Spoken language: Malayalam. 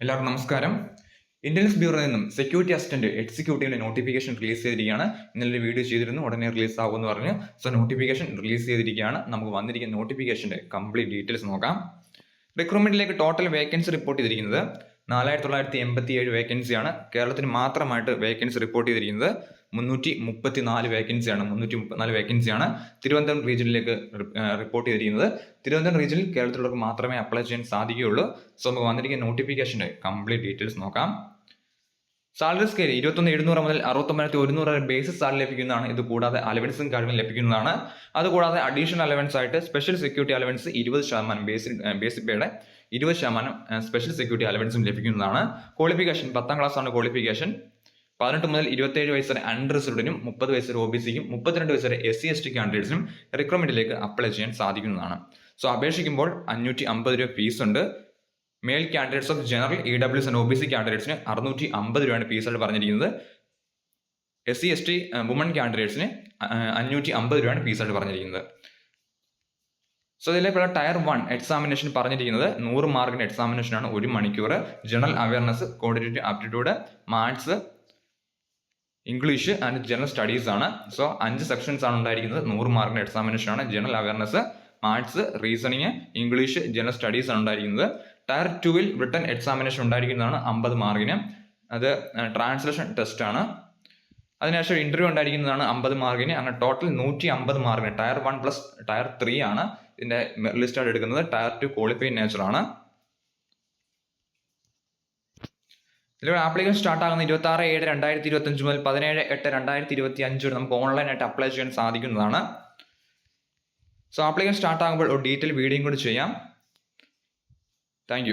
എല്ലാവർക്കും നമസ്കാരം. ഇന്റലിജൻസ് ബ്യൂറോയിൽ നിന്നും സെക്യൂരിറ്റി അസിസ്റ്റന്റ് എക്സിക്യൂട്ടീവിന്റെ നോട്ടിഫിക്കേഷൻ റിലീസ് ചെയ്തിരിക്കുകയാണ്. ഇന്നലെ വീഡിയോ ചെയ്തിരുന്നു ഉടനെ റിലീസ് ആകുമെന്ന് പറഞ്ഞു. സോ നോട്ടിഫിക്കേഷൻ റിലീസ് ചെയ്തിരിക്കുകയാണ്. നമുക്ക് വന്നിരിക്കുന്ന നോട്ടിഫിക്കേഷന്റെ കംപ്ലീറ്റ് ഡീറ്റെയിൽസ് നോക്കാം. റിക്രൂട്ട്മെന്റിലേക്ക് ടോട്ടൽ വേക്കൻസി റിപ്പോർട്ട് ചെയ്തിരിക്കുന്നത്. നാലായിരത്തി തൊള്ളായിരത്തി എൺപത്തി ഏഴ് വേക്കൻസിയാണ് കേരളത്തിന് മാത്രമായിട്ട് വേക്കൻസി റിപ്പോർട്ട് ചെയ്തിരിക്കുന്നത്. മുന്നൂറ്റി മുപ്പത്തി നാല് വേക്കൻസിയാണ് മുന്നൂറ്റി മുപ്പത്തിനാല് വേക്കൻസിയാണ് തിരുവനന്തപുരം റീജിയനിലേക്ക് റിപ്പോർട്ട് ചെയ്തിരിക്കുന്നത്. തിരുവനന്തപുരം റീജിയനിൽ കേരളത്തിലുള്ളവർക്ക് മാത്രമേ അപ്ലൈ ചെയ്യാൻ സാധിക്കുകയുള്ളൂ. സോ നമുക്ക് വന്നിരിക്കുന്ന നോട്ടിഫിക്കേഷന്റെ കംപ്ലീറ്റ് ഡീറ്റെയിൽസ് നോക്കാം. സാലറി സ്കെയിൽ ഇരുപത്തൊന്ന് എഴുന്നൂറ് മുതൽ അറുപത്തൊമ്പതിനായിരത്തി ഒരുന്നൂറ് വരെ ബേസിസ് സാലറി ലഭിക്കുന്നതാണ്. ഇത് കൂടാതെ അലവൻസും കാര്യങ്ങളും ലഭിക്കുന്നതാണ്. അതുകൂടാതെ അഡീഷണൽ അലവൻസ് ആയിട്ട് സ്പെഷ്യൽ സെക്യൂരിറ്റി അലവൻസ് ഇരുപത് ശതമാനം ബേസിക് ബേസിക് പേയുടെ ഇരുപത് ശതമാനം സ്പെഷ്യൽ സെക്യൂരിറ്റി അലവൻസും ലഭിക്കുന്നതാണ്. ക്വാളിഫിക്കേഷൻ പത്താം ക്ലാസ് ആണ് ക്വാളിഫിക്കേഷൻ പതിനെട്ട് മുതൽ ഇരുപത്തേഴ് വയസ്സ് വരെ അൺറിസർവ്ഡിനും മുപ്പത് വയസ്സ് വരെ ഒ ബി സിക്കും മുപ്പത്തിരണ്ട് വയസ്സ് വരെ എസ് സി എസ് ടി കാൻഡിഡേറ്റ്സിനും റിക്രൂട്ട്മെന്റിലേക്ക് അപ്ലൈ ചെയ്യാൻ സാധിക്കുന്നതാണ്. സോ അപേക്ഷിക്കുമ്പോൾ അഞ്ഞൂറ്റി അമ്പത് രൂപ ഫീസ് ഉണ്ട്. Male candidates of general E W S O B C കാൻഡിഡേറ്റ്സിന് അറുന്നൂറ്റി അമ്പത് രൂപയാണ് ഫീസായിട്ട് പറഞ്ഞിരിക്കുന്നത്. S C S T woman കാൻഡിഡേറ്റ്സിന് അഞ്ഞൂറ്റി അമ്പത് രൂപയാണ് ഫീസായിട്ട് പറഞ്ഞിരിക്കുന്നത്. സോ ഇതിലേക്കുള്ള ടയർ വൺ എക്സാമിനേഷൻ പറഞ്ഞിരിക്കുന്നത് നൂറ് മാർക്കിന്റെ എക്സാമിനേഷനാണ് ഒരു മണിക്കൂർ. General awareness quantitative aptitude maths English and general studies ആണ്. സോ അഞ്ച് സെക്ഷൻസ് ആണ് ഉണ്ടായിരിക്കുന്നത് നൂറ് മാർക്കിന്റെ എക്സാമിനേഷൻ ആണ്. General awareness maths reasoning English general studies ആണ് ഉണ്ടായിരിക്കുന്നത്. ടയർ ടുവിൽ റിട്ടൺ എക്സാമിനേഷൻ ഉണ്ടായിരിക്കുന്നതാണ് അമ്പത് മാർക്കിന് അത് ട്രാൻസ്ലേഷൻ ടെസ്റ്റ് ആണ്. അതിനുശേഷം ഇന്റർവ്യൂ ഉണ്ടായിരിക്കുന്നതാണ് അമ്പത് മാർക്കിന് അങ്ങനെ ടോട്ടൽ നൂറ്റി അമ്പത് മാർക്കിന് tier one plus tier three ആണ് ഇതിന്റെ ലിസ്റ്റ് ആണ് എടുക്കുന്നത്. ടയർ ടു ക്വാളിഫൈ നേച്ചർ ആണ്. ഇതിലൂടെ ആപ്ലിക്കേഷൻ സ്റ്റാർട്ട് ആകുന്ന ഇരുപത്തി ആറ് ഏഴ് രണ്ടായിരത്തി ഇരുപത്തി അഞ്ച് മുതൽ പതിനേഴ് എട്ട് രണ്ടായിരത്തി ഇരുപത്തി അഞ്ച് വരെ നമുക്ക് ഓൺലൈനായിട്ട് അപ്ലൈ ചെയ്യാൻ സാധിക്കുന്നതാണ്. സോ ആപ്ലിക്കേഷൻ സ്റ്റാർട്ട് ആകുമ്പോൾ ഒരു ഡീറ്റെയിൽ വീഡിയോയും കൂടി ചെയ്യാം. താങ്ക്